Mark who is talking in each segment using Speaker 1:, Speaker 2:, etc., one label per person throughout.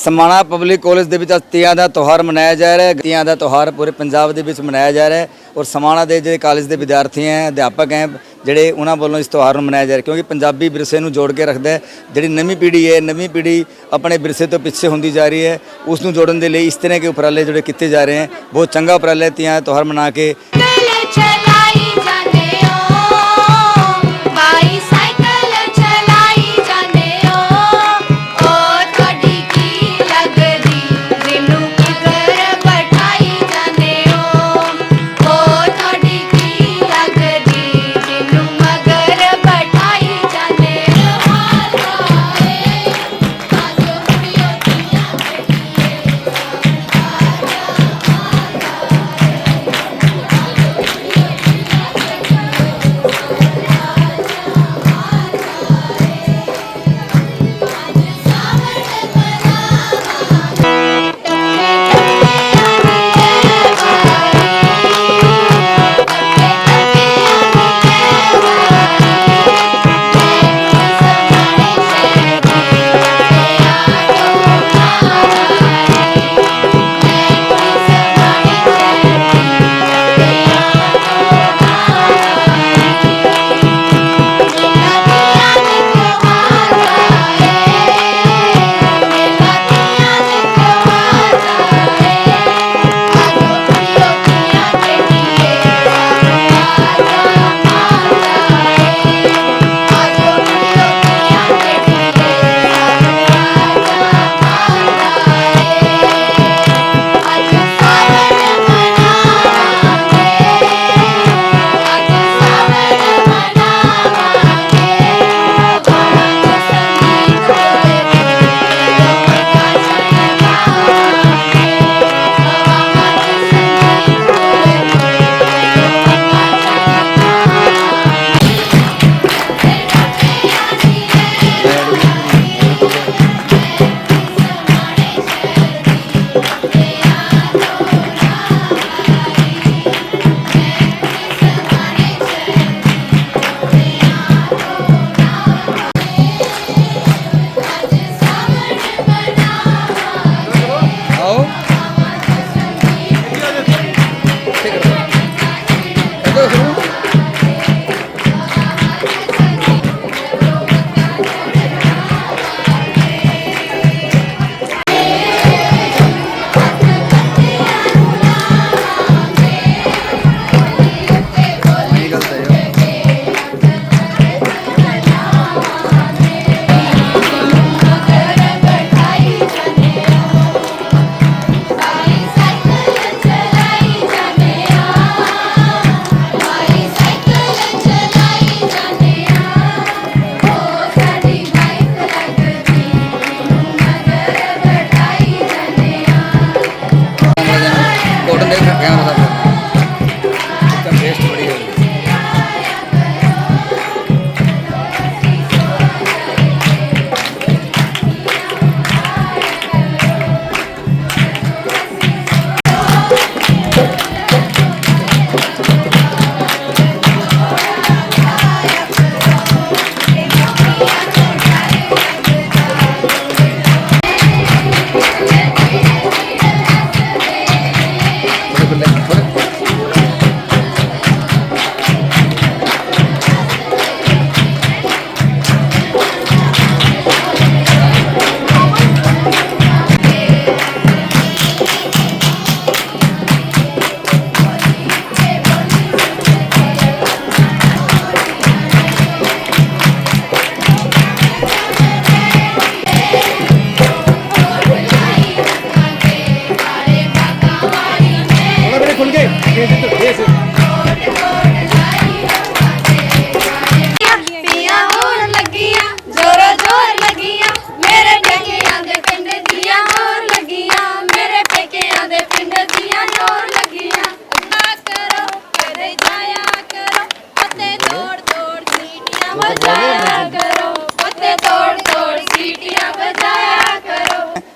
Speaker 1: Samana public college ਦੇ ਵਿੱਚ ਅੱਜ ਤੀਆਂ ਦਾ ਤਿਉਹਾਰ ਮਨਾਇਆ ਜਾ ਰਿਹਾ ਹੈ। ਤੀਆਂ ਦਾ ਤਿਉਹਾਰ ਪੂਰੇ ਪੰਜਾਬ ਦੇ ਵਿੱਚ ਮਨਾਇਆ ਜਾ ਰਿਹਾ ਹੈ ਔਰ ਸਮਾਣਾ ਦੇ ਜਿਹੜੇ ਕਾਲਜ ਦੇ ਵਿਦਿਆਰਥੀ ਹੈ, ਅਧਿਆਪਕ ਹੈ, ਜਿਹੜੇ ਉਹਨਾਂ ਵੱਲੋਂ ਇਸ ਤਿਉਹਾਰ ਨੂੰ ਮਨਾਇਆ ਜਾ ਰਿਹਾ ਕਿਉਂਕਿ ਪੰਜਾਬੀ ਵਿਰਸੇ ਨੂੰ ਜੋੜ ਕੇ ਰੱਖਦਾ ਹੈ। ਜਿਹੜੀ ਨਵੀਂ ਪੀੜ੍ਹੀ ਹੈ, ਨਵੀਂ ਪੀੜ੍ਹੀ ਆਪਣੇ ਵਿਰਸੇ ਤੋਂ ਪਿੱਛੇ ਹੁੰਦੀ ਜਾ ਰਹੀ ਹੈ। ਉਸ ਨੂੰ ਜੋੜਨ ਦੇ ਲਈ ਇਸ ਤਰ੍ਹਾਂ ਦੇ ਉਪਰਾਲੇ ਜਿਹੜੇ ਕੀਤੇ ਜਾ ਰਹੇ ਹਨ ਬਹੁਤ ਚੰਗਾ ਉਪਰਾਲਾ ਤੀਆਂ ਦਾ ਤਿਉਹਾਰ ਮਨਾ ਕੇ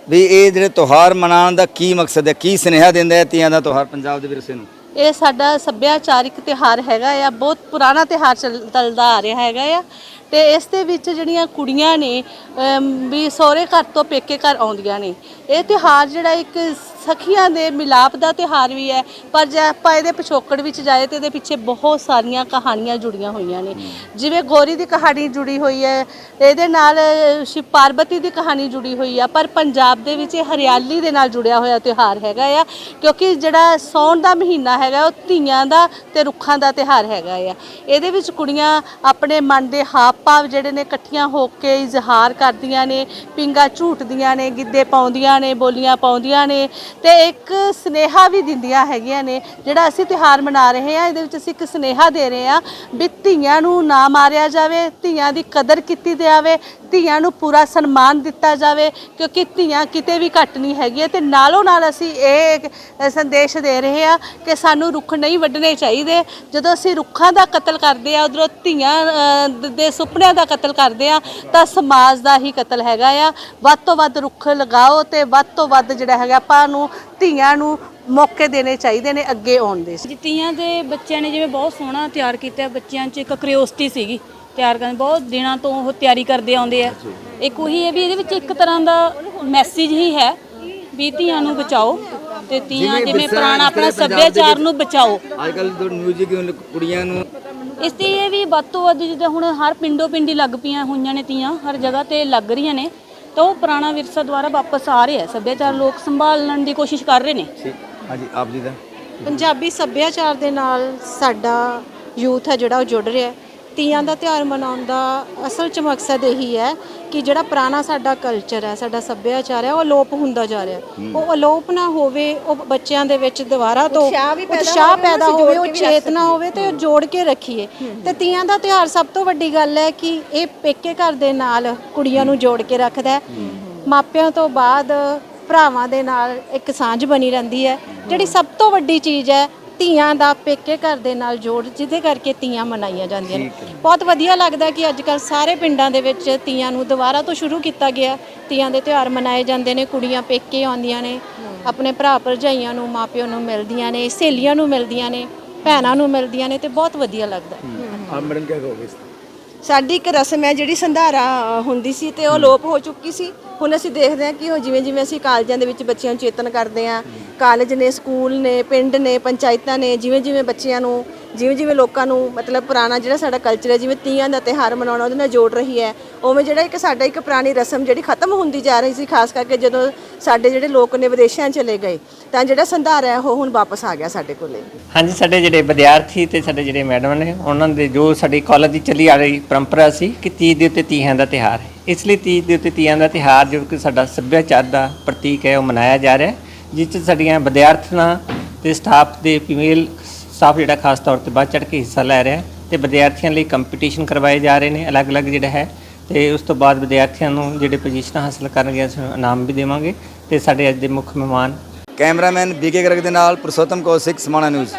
Speaker 1: ਵੀ ਇਹ ਜਿਹੜੇ ਤਿਉਹਾਰ ਮਨਾਉਣ ਦਾ ਕੀ ਮਕਸਦ ਹੈ? ਕੀ ਸੁਨੇਹਾ ਦਿੰਦਾ ਹੈ ਤੀਆਂ ਦਾ ਤਿਉਹਾਰ ਪੰਜਾਬ ਦੇ ਵਿਰਸੇ ਨੂੰ?
Speaker 2: ਇਹ ਸਾਡਾ ਸੱਭਿਆਚਾਰਿਕ ਤਿਉਹਾਰ ਹੈਗਾ ਆ, ਬਹੁਤ ਪੁਰਾਣਾ ਤਿਉਹਾਰ ਚੱਲ- ਚੱਲਦਾ ਆ ਰਿਹਾ ਹੈਗਾ ਆ। ਤੇ ਇਸ ਦੇ ਵਿੱਚ ਜਿਹੜੀਆਂ ਕੁੜੀਆਂ ਨੇ ਵੀ ਸਹੁਰੇ ਘਰ ਤੋਂ ਪੇਕੇ ਘਰ ਆਉਂਦੀਆਂ ਨੇ, ਇਹ ਤਿਉਹਾਰ ਜਿਹੜਾ ਇੱਕ ਸਖੀਆਂ ਦੇ ਮਿਲਾਪ ਦਾ ਤਿਉਹਾਰ ਵੀ ਹੈ, ਪਰ ਜੇ ਆਪਾਂ ਇਹਦੇ ਪਿਛੋਕੜ ਵਿੱਚ ਜਾਏ ਤੇ ਇਹਦੇ ਪਿੱਛੇ ਬਹੁਤ ਸਾਰੀਆਂ ਕਹਾਣੀਆਂ ਜੁੜੀਆਂ ਹੋਈਆਂ ਨੇ। ਜਿਵੇਂ ਗੌਰੀ ਦੀ ਕਹਾਣੀ ਜੁੜੀ ਹੋਈ ਹੈ, ਇਹਦੇ ਨਾਲ ਸ਼ਿਵ ਪਾਰਬਤੀ ਦੀ ਕਹਾਣੀ ਜੁੜੀ ਹੋਈ ਆ, ਪਰ ਪੰਜਾਬ ਦੇ ਵਿੱਚ ਇਹ ਹਰਿਆਲੀ ਦੇ ਨਾਲ ਜੁੜਿਆ ਹੋਇਆ ਤਿਉਹਾਰ ਹੈਗਾ ਆ, ਕਿਉਂਕਿ ਜਿਹੜਾ ਸੌਣ ਦਾ ਮਹੀਨਾ ਹੈਗਾ, ਉਹ ਧੀਆਂ ਦਾ ਤੇ ਰੁੱਖਾਂ ਦਾ ਤਿਉਹਾਰ ਹੈਗਾ ਆ। ਇਹਦੇ ਵਿੱਚ ਕੁੜੀਆਂ ਆਪਣੇ ਮਨ ਦੇ ਹਾਵ ਭਾਵ ਜਿਹੜੇ ਨੇ ਇਕੱਠੀਆਂ ਹੋ ਕੇ ਇਜ਼ਹਾਰ ਕਰਦੀਆਂ ਨੇ, ਪਿੰਗਾ ਝੂਟਦੀਆਂ ਨੇ, ਗਿੱਧੇ ਪਾਉਂਦੀਆਂ ਨੇ, ਬੋਲੀਆਂ ਪਾਉਂਦੀਆਂ ਨੇ ਤੇ ਇੱਕ ਸਨੇਹਾ ਵੀ ਦਿੰਦੀਆਂ ਹੈਗੀਆਂ ਨੇ, ਜਿਹੜਾ ਅਸੀਂ ਤਿਉਹਾਰ ਮਨਾ ਰਹੇ ਹਾਂ, ਇਹਦੇ ਵਿੱਚ ਅਸੀਂ ਇੱਕ ਸਨੇਹਾ ਦੇ ਰਹੇ ਹਾਂ ਵੀ ਧੀਆਂ ਨੂੰ ਨਾ ਮਾਰਿਆ ਜਾਵੇ, ਧੀਆਂ ਦੀ ਕਦਰ ਕੀਤੀ ਜਾਵੇ ਧੀਆਂ ਨੂੰ ਪੂਰਾ ਸਨਮਾਨ ਦਿੱਤਾ ਜਾਵੇ, ਕਿਉਂਕਿ ਧੀਆਂ ਕਿਤੇ ਵੀ ਘੱਟ ਨਹੀਂ ਹੈਗੀਆਂ ਤੇ ਨਾਲੋਂ ਨਾਲ ਅਸੀਂ ਇਹ ਸੰਦੇਸ਼ ਦੇ ਰਹੇ ਹਾਂ ਕਿ ਸਾਨੂੰ ਰੁੱਖ ਨਹੀਂ ਵੱਢਣੇ ਚਾਹੀਦੇ। ਜਦੋਂ ਅਸੀਂ ਰੁੱਖਾਂ ਦਾ ਕਤਲ ਕਰਦੇ ਆ ਉਧਰੋਂ ਧੀਆਂ ਦੇ ਸੁਪਨਿਆਂ ਦਾ ਕਤਲ ਕਰਦੇ ਆ ਤਾਂ ਸਮਾਜ ਦਾ ਹੀ ਕਤਲ ਹੈਗਾ ਆ। ਵੱਧ ਤੋਂ ਵੱਧ ਰੁੱਖ ਲਗਾਓ ਤੇ ਵੱਧ ਤੋਂ ਵੱਧ ਜਿਹੜਾ ਹੈਗਾ, ਆਪਾਂ ਨੂੰ ਧੀਆਂ ਨੂੰ ਮੌਕੇ ਦੇਣੇ ਚਾਹੀਦੇ ਨੇ ਅੱਗੇ ਆਉਣ ਦੇ।
Speaker 3: ਜਿੱਤੀਆਂ ਦੇ ਬੱਚਿਆਂ ਨੇ ਜਿਵੇਂ ਬਹੁਤ ਸੋਹਣਾ ਤਿਆਰ ਕੀਤਾ, ਬੱਚਿਆਂ 'ਚ ਇੱਕ ਕਿਉਰਿਓਸਿਟੀ ਸੀਗੀ। ਤਿਆਰ ਕਰਨ ਬਹੁਤ ਦਿਨਾਂ ਤੋਂ ਉਹ ਤਿਆਰੀ ਕਰਦੇ ਆਉਂਦੇ ਆ। ਇੱਕ ਉਹੀ ਹੈ ਵੀ ਇਹਦੇ ਵਿੱਚ ਇੱਕ ਤਰ੍ਹਾਂ ਦਾ ਮੈਸੇਜ ਹੀ ਹੈ ਵੀ ਧੀਆਂ ਨੂੰ ਬਚਾਓ ਤੇ ਧੀਆਂ ਜਿਵੇਂ ਪੁਰਾਣਾ ਆਪਣਾ ਸੱਭਿਆਚਾਰ ਨੂੰ ਬਚਾਓ।
Speaker 1: ਅੱਜ ਕੱਲ ਜੋ ਮਿਊਜ਼ਿਕ ਕੁੜੀਆਂ ਨੂੰ
Speaker 3: ਇਸ ਤੇ ਇਹ ਵੀ ਵੱਧ ਤੋਂ ਵੱਧ ਜਿੱਦਾਂ ਹੁਣ ਹਰ ਪਿੰਡੋ ਪਿੰਡੀ ਲੱਗ ਪਈਆਂ ਹੋਈਆਂ ਨੇ ਤੀਆਂ ਹਰ ਜਗ੍ਹਾ ਤੇ ਲੱਗ ਰਹੀਆਂ ਨੇ। ਤਾਂ ਉਹ ਪੁਰਾਣਾ ਵਿਰਸਾ ਦੁਆਰਾ ਵਾਪਸ ਆ ਰਿਹਾ ਸੱਭਿਆਚਾਰ ਲੋਕ ਸੰਭਾਲਣ ਦੀ ਕੋਸ਼ਿਸ਼ ਕਰ ਰਹੇ ਨੇ।
Speaker 1: ਹਾਂਜੀ ਆਪ ਜੀ ਦਾ।
Speaker 4: ਪੰਜਾਬੀ ਸੱਭਿਆਚਾਰ ਦੇ ਨਾਲ ਸਾਡਾ ਯੂਥ ਹੈ ਜਿਹੜਾ ਉਹ ਜੁੜ ਰਿਹਾ ਹੈ। ਤੀਆਂ ਦਾ ਤਿਉਹਾਰ ਮਨਾਉਣ ਦਾ ਅਸਲ ਚ ਮਕਸਦ ਇਹੀ ਹੈ ਕਿ ਜਿਹੜਾ ਪੁਰਾਣਾ ਸਾਡਾ ਕਲਚਰ ਹੈ ਸਾਡਾ ਸੱਭਿਆਚਾਰ ਹੈ ਉਹ ਅਲੋਪ ਹੁੰਦਾ ਜਾ ਰਿਹਾ। ਉਹ ਅਲੋਪ ਨਾ ਹੋਵੇ ਉਹ ਬੱਚਿਆਂ ਦੇ ਵਿੱਚ ਦੁਬਾਰਾ ਤੋਂ ਉਤਸ਼ਾਹ ਪੈਦਾ ਹੋਵੇ ਉਹ ਚੇਤਨਾ ਹੋਵੇ ਤੇ ਉਹ ਜੋੜ ਕੇ ਰੱਖੀਏ। ਤੇ ਤੀਆਂ ਦਾ ਤਿਉਹਾਰ ਸਭ ਤੋਂ ਵੱਡੀ ਗੱਲ ਹੈ ਕਿ ਇਹ ਪੇਕੇ ਘਰ ਦੇ ਨਾਲ ਕੁੜੀਆਂ ਨੂੰ ਜੋੜ ਕੇ ਰੱਖਦਾ ਹੈ। ਮਾਪਿਆਂ ਤੋਂ ਬਾਅਦ ਭਰਾਵਾਂ ਦੇ ਨਾਲ ਇੱਕ ਸਾਂਝ ਬਣੀ ਰਹਿੰਦੀ ਹੈ। ਜਿਹੜੀ ਸਭ ਤੋਂ ਵੱਡੀ ਚੀਜ਼ ਹੈ ਧੀਆਂ ਦਾ ਪੇਕੇ ਘਰ ਦੇ ਨਾਲ ਜੋੜ ਜਿਹਦੇ ਕਰਕੇ ਤੀਆਂ ਮਨਾਈਆਂ ਜਾਂਦੀਆਂ ਨੇ। ਬਹੁਤ ਵਧੀਆ ਲੱਗਦਾ ਕਿ ਅੱਜ ਕੱਲ ਸਾਰੇ ਪਿੰਡਾਂ ਦੇ ਵਿੱਚ ਤੀਆਂ ਨੂੰ ਦੁਬਾਰਾ ਤੋਂ ਸ਼ੁਰੂ ਕੀਤਾ ਗਿਆ। ਤੀਆਂ ਦੇ ਤਿਉਹਾਰ ਮਨਾਏ ਜਾਂਦੇ ਨੇ ਕੁੜੀਆਂ ਪੇਕੇ ਆਉਂਦੀਆਂ ਨੇ। ਆਪਣੇ ਭਰਾ ਭਰਜਾਈਆਂ ਨੂੰ ਮਾਪਿਆਂ ਨੂੰ ਮਿਲਦੀਆਂ ਨੇ ਸਹੇਲੀਆਂ ਨੂੰ ਮਿਲਦੀਆਂ ਨੇ ਭੈਣਾਂ ਨੂੰ ਮਿਲਦੀਆਂ ਨੇ ਤੇ ਬਹੁਤ ਵਧੀਆ ਲੱਗਦਾ।
Speaker 1: ਕਹੋਗੇ
Speaker 5: ਸਾਡੀ ਇੱਕ ਰਸਮ ਹੈ ਜਿਹੜੀ ਸੰਧਾਰਾ ਹੁੰਦੀ ਸੀ ਤੇ ਉਹ ਲੋਪ ਹੋ ਚੁੱਕੀ ਸੀ। ਹੁਣ ਅਸੀਂ ਦੇਖਦੇ ਹਾਂ ਕਿ ਉਹ ਜਿਵੇਂ ਜਿਵੇਂ ਅਸੀਂ ਕਾਲਜਾਂ ਦੇ ਵਿੱਚ ਬੱਚਿਆਂ ਨੂੰ ਚੇਤਨ ਕਰਦੇ ਹਾਂ। ਕਾਲਜ ਨੇ ਸਕੂਲ ਨੇ ਪਿੰਡ ਨੇ ਪੰਚਾਇਤਾਂ ਨੇ ਜਿਵੇਂ ਜਿਵੇਂ ਬੱਚਿਆਂ ਨੂੰ ਜਿਵੇਂ ਜਿਵੇਂ ਲੋਕਾਂ ਨੂੰ ਮਤਲਬ ਪੁਰਾਣਾ ਜਿਹੜਾ ਸਾਡਾ ਕਲਚਰ ਹੈ, ਜਿਵੇਂ ਤੀਆਂ ਦਾ ਤਿਉਹਾਰ ਮਨਾਉਣਾ, ਉਹਦੇ ਨਾਲ ਜੋੜ ਰਹੀ ਹੈ, ਉਵੇਂ ਜਿਹੜਾ ਇੱਕ ਸਾਡਾ ਇੱਕ ਪੁਰਾਣੀ ਰਸਮ ਜਿਹੜੀ ਖਤਮ ਹੁੰਦੀ ਜਾ ਰਹੀ ਸੀ, ਖਾਸ ਕਰਕੇ ਜਦੋਂ ਸਾਡੇ ਜਿਹੜੇ ਲੋਕ ਨੇ ਵਿਦੇਸ਼ਾਂ ਚਲੇ ਗਏ, ਤਾਂ ਜਿਹੜਾ ਸੰਧਾਰਾ ਹੈ, ਉਹ ਹੁਣ ਵਾਪਸ ਆ ਗਿਆ ਸਾਡੇ ਕੋਲੇ।
Speaker 6: ਹਾਂਜੀ, ਸਾਡੇ ਜਿਹੜੇ ਵਿਦਿਆਰਥੀ ਤੇ ਸਾਡੇ ਜਿਹੜੇ ਮੈਡਮ ਨੇ, ਉਹਨਾਂ ਦੇ ਜੋ ਸਾਡੀ ਕਾਲਜ ਦੀ ਚੱਲੀ ਆ ਰਹੀ ਪਰੰਪਰਾ ਸੀ ਕਿ ਤੀਜ ਦੇ ਉੱਤੇ ਤੀਆਂ ਦਾ ਤਿਹਾਰ ਹੈ। ਇਸ ਲਈ ਤੀਜ ਦੇ ਉੱਤੇ ਤੀਆਂ ਦਾ ਤਿਹਾਰ ਜੋ ਕਿ ਸਾਡਾ ਸੱਭਿਆਚਾਰ ਦਾ ਪ੍ਰਤੀਕ ਹੈ, ਉਹ ਮਨਾਇਆ ਜਾ ਰਿਹਾ ਜਿਸ 'ਚ ਸਾਡੀਆਂ ਵਿਦਿਆਰਥਣਾਂ ਤੇ ਸਟਾਫ ਦੇ ਫੀਮੇਲ ਸਟਾਫ ਜਿਹੜਾ ਖਾਸ ਤੌਰ ਤੇ ਵੱਧ ਚੜ੍ਹ ਕੇ ਹਿੱਸਾ ਲੈ ਰਿਹਾ ਹੈ ਤੇ ਵਿਦਿਆਰਥੀਆਂ ਲਈ ਕੰਪੀਟੀਸ਼ਨ ਕਰਵਾਏ ਜਾ ਰਹੇ ਨੇ, ਅਲੱਗ-ਅਲੱਗ ਜਿਹੜਾ ਹੈ ਤੇ ਉਸ ਤੋਂ ਬਾਅਦ ਵਿਦਿਆਰਥੀਆਂ ਨੂੰ ਜਿਹੜੇ ਪੋਜੀਸ਼ਨਾਂ ਹਾਸਲ ਕਰਨਗੇ, ਅਸੀਂ ਇਨਾਮ ਵੀ ਦੇਵਾਂਗੇ ਤੇ ਸਾਡੇ ਅੱਜ ਦੇ ਮੁੱਖ ਮਹਿਮਾਨ
Speaker 1: ਕੈਮਰਾਮੈਨ ਬੀਕੇ ਗਰਗ ਦੇ ਨਾਲ ਪੁਰਸ਼ੋਤਮ ਕੌਸ਼ਿਕ ਸਮਾਣਾ ਨਿਊਜ਼।